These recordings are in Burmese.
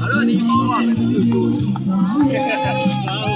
အဲ့တော့ဒီကောင်း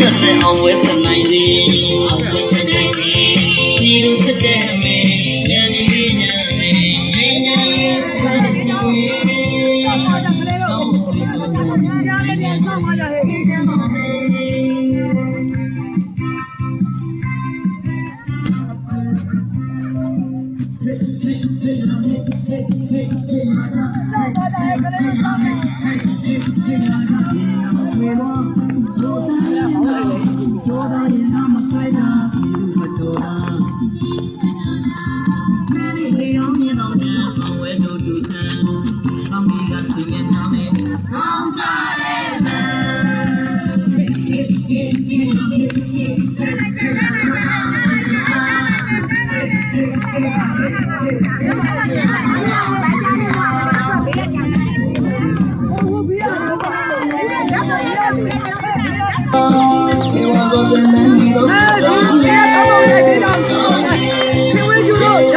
ဆက်ရလွင်ဆက်ဆက်အောင်ဝဲစနိုင်သည်အောင်ဝဲစနိုင်သည်ဒီလိုချက်တဲ့မေညံနေညံနေညံညံဖတ်စီဝေးကောင်းပါလေ ကောင်းကြီးကသူမြင်ထားမယ်ကောင်းကြတယ်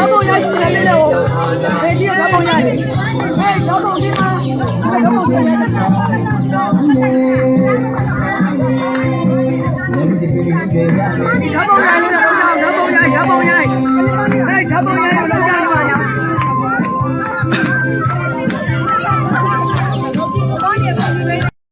ယူတော့ရဘုံရိုက်ရှိတယ်လေဟိုအဲဒီရဘုံရိုက်အဲရဘုံဒီမှာရဘုံဒီမှာ